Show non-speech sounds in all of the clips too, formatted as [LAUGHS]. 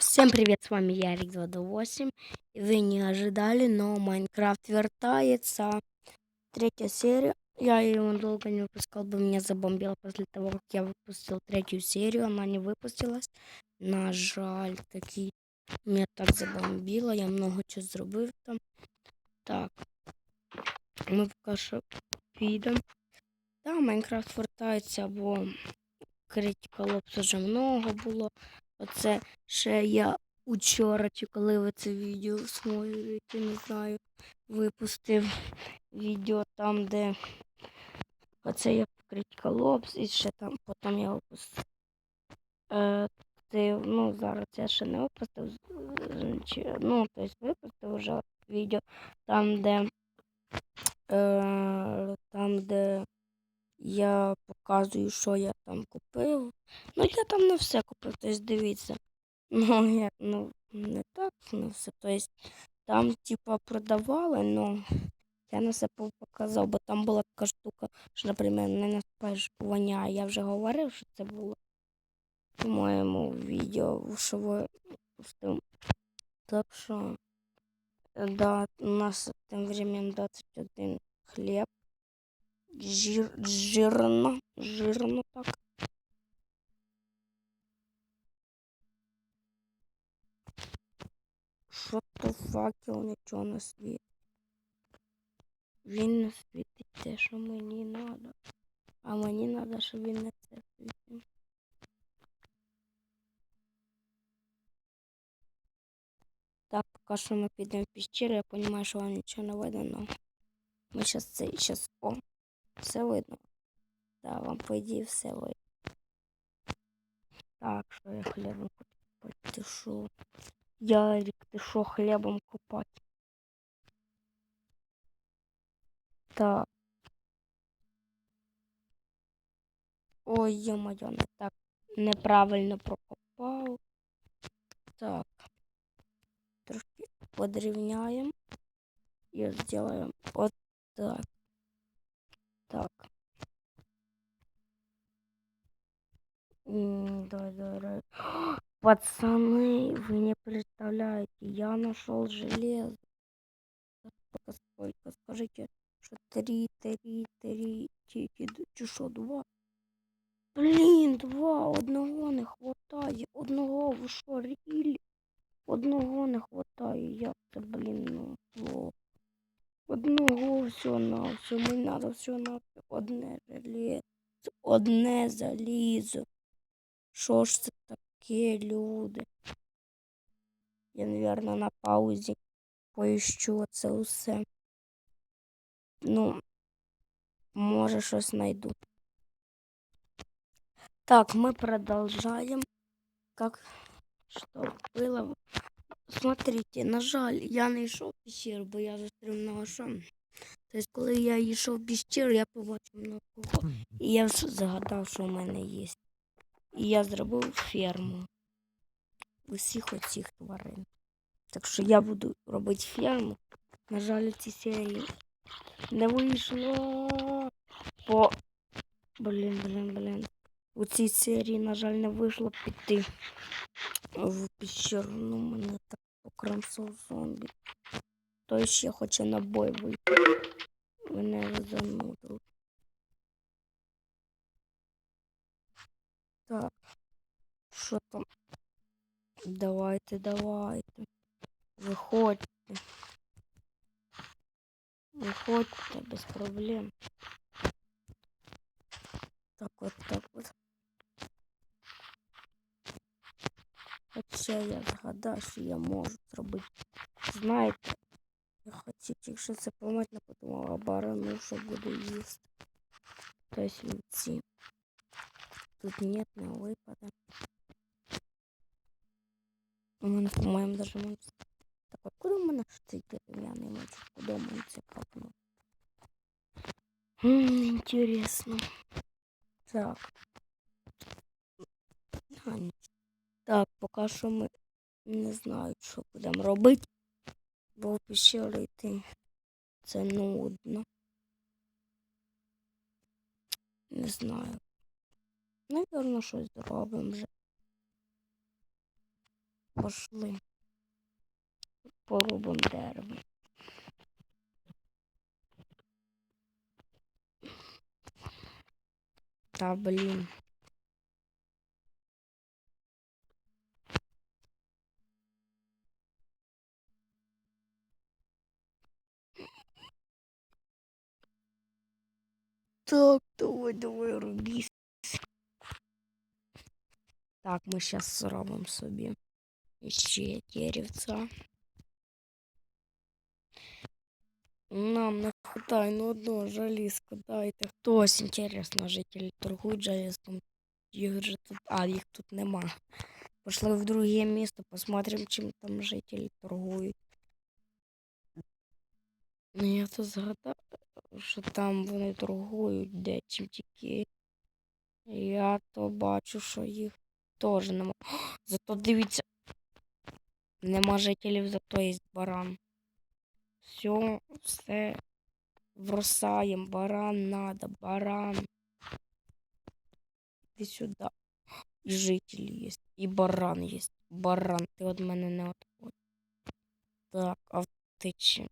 Всем привет, с вами Ярик 228. И вы не ожидали, но Майнкрафт вертается. Третья серия. Я ее долго не выпускал, бы меня забомбило после того, как я выпустил третью серию. Она не выпустилась. На жаль, таки меня так забомбило. Я много чого зробив там. Так. Ми поки що підемо. Да, Майнкрафт вертається, бо Critical Ops вже много було. Оце ще я учора, чи коли ви це відео смотрите, не знаю, випустив відео там, де оце я Critical Ops, і ще там потім я випустив. Е, ну, зараз я ще не випустив. Чи, ну, тобто випустив вже відео там, де е, там, де я показую, що я там купив. Ну, я там не все купив, тобто дивіться. [LAUGHS] Ну, я, ну, не так, не все. Тобто там, типа, продавали, ну, я не все показав, бо там була така штука, що, наприклад, не наспаєш воняє. Я вже говорив, що це було в моєму відео, що ви. Так що, да, у нас тим временем 21 хліб. Жир, жирно, жирно так. Що то факел нічого не світить. Він не світить те, що мені треба. А мені треба, щоб він не це світив. Так, поки що ми підемо в пещеру, я розумію, що вам нічого не видно, но ми зараз це, зараз, о, все видно. Да, вам по ідеї все видно. Так, що я хлібом купати? Ти що? Ярик, ти що хлібом купати? Так. Ой, ё-моё, не так неправильно прокопав. Так. Трошки подрівняємо. І зробимо от. Так. Давай, давай. [GASPS] Пацаны, вы не представляете, я нашел железо. Сколько, сколько? Скажите, что три, три, три, чи, що, два? Блін, два, одного не хватає, одного, ви що, рілі? Одного не хватає, як це, блін, ну, плохо. Одного все на все, мені треба все на все, одне железо, одне залізо. Що ж це таке, люди? Я, мабуть, на паузі поищу це усе. Ну, може, щось знайду. Так, мы продолжаем. Как что было. Смотрите, на жаль, я не йшов пещеру, бо я застрів на ошам. Тобто, коли я йшов пещеру, я побачив много кого. І я загадав, що в мене є. І я зробив ферму. Усіх оцих тварин. Так що я буду робити ферму. На жаль, у цій серії не вийшло. По. Блін, блін, блін. У цій серії, на жаль, не вийшло піти в пещеру. Ну, мене так покромсав зомбі. Той ще хоче на бой вийти. Мене занудили. Що там? Давайте, давайте. Виходьте. Виходьте без проблем. Так от, так от. Хоча я згадав, що я можу зробити. Знаєте, я хотів, якщо це помить, не подумав, а барану, що буду їсти. Тобто вівці. Тут нет, не випаде. У мене, по-моєму, даже монстр. Так, откуда у мене цей дерев'яний меч? Куди мене це капнув? Інтересно. Так. А, ні. Так, поки що ми не знаю, що будемо робити. Бо в пещеру йти це нудно. Не знаю. Навірно, щось зробимо вже. Пошли. Порубом дерево. Та блін. Так, давай, давай, рубіс. Так, ми зараз зробимо собі ще деревця. Нам не хватає ну одного желізка, дайте. Хтось, інтересно, жителі торгують желізком. Їх же тут, а їх тут нема. Пошли в друге місто, посмотрим, чим там жителі торгують. Ну, я то згадав, що там вони торгують де чим тільки. Я то бачу, що їх теж нема. Зато дивіться. Нема жителів, зато є баран. Все, все бросаем. Баран надо, баран. Иди сюда. И житель есть, и баран есть. Баран, ти від мене не відходь. Так, а ти чим?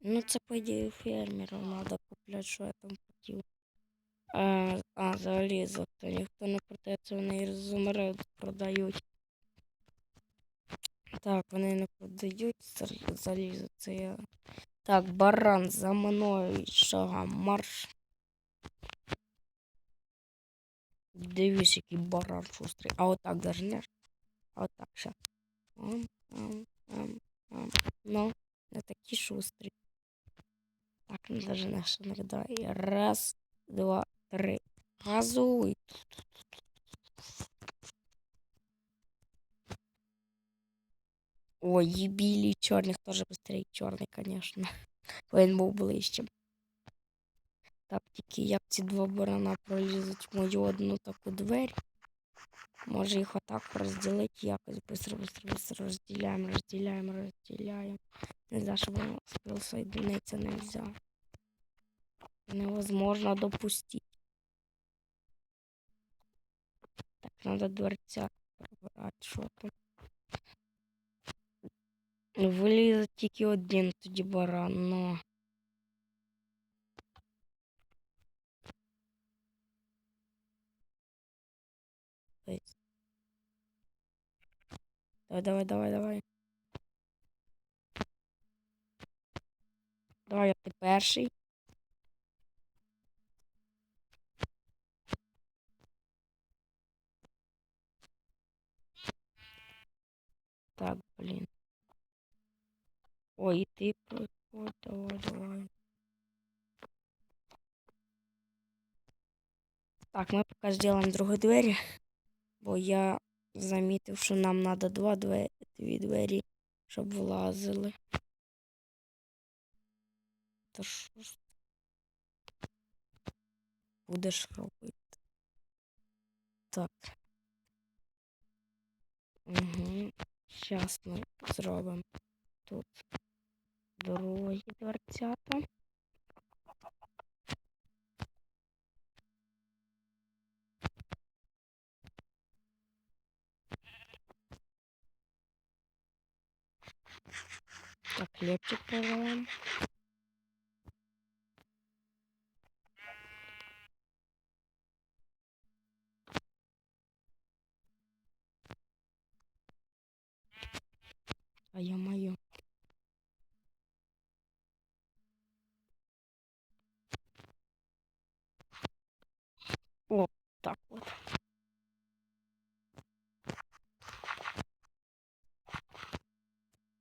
Ну, це, по ідеї, фермерів треба купляти, що я там хотів. А, а залізо, то ніхто не продає, це вони ізумруд продають. Так, вони не продають залізо, це я. Так, баран за мною шагом марш. Дивись, який баран шустрий. А отак дожнеш. А отак ще. Ну, не такий шустрий. Так, не дожнеш иногда. І раз, два, три. Газуй. Ой, і білі, і чорних теж быстрее. Чорний, конечно. Він [LAUGHS] був ближчим. Так, тільки як ці два барана пролізуть в мою одну таку двері. Може їх отак розділити якось быстро, быстро, быстро розділяємо, розділяємо, розділяємо. Не знаю, щоб воно успів соединиться нельзя. Невозможно допустить. Так, надо дверця пробирати, що там. Вилізе тільки один тоді баран, но. Ось. Давай, давай, давай, давай. Давай, ти перший. Так, блін. Ой, і ти приходь, давай, давай. Так, ми поки зробимо другу двері, бо я замітив, що нам треба два двері, дві двері, щоб влазили. Та що ж будеш робити? Так. Угу. Зараз ми зробимо тут другі дверцята. Так, хлебчик положим. А я мою. О, так вот.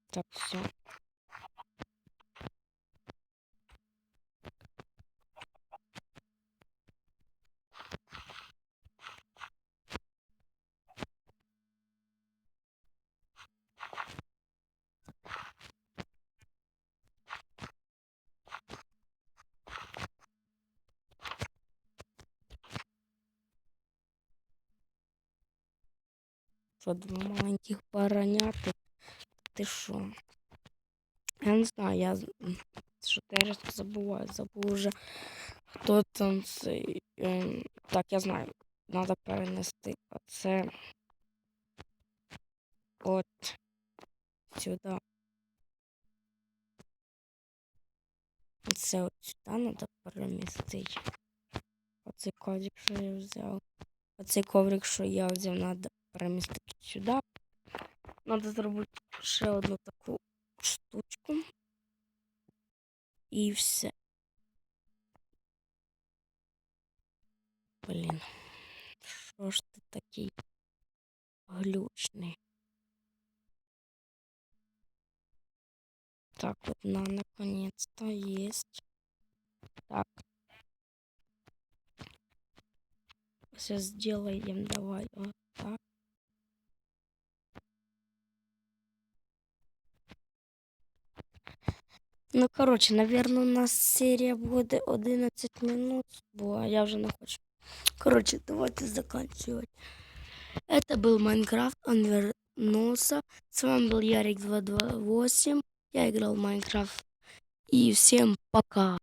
Так, все. Що два маленьких бараняти. Ти що? Я не знаю, я що раз забуваю, забув уже, хто там цей. ем, так, я знаю. Треба перенести. А це. от сюди. Це от сюди треба перемістити. Оцей коврик, що я взяв. Оцей коврик, що я взяв, треба перемістити сюди. Треба зробити ще одну таку штучку. І все. Блін. Що ж ти такий глючний? Так, вот на, наконец-то есть. Так. Сейчас сделаем, давай, вот так. Ну, короче, наверное, у нас серия будет 11 минут, бо я уже не хочу. Короче, давайте заканчивать. Это был Майнкрафт, он вернулся. С вами был Ярик 228. Я играл в Майнкрафт. И всем пока.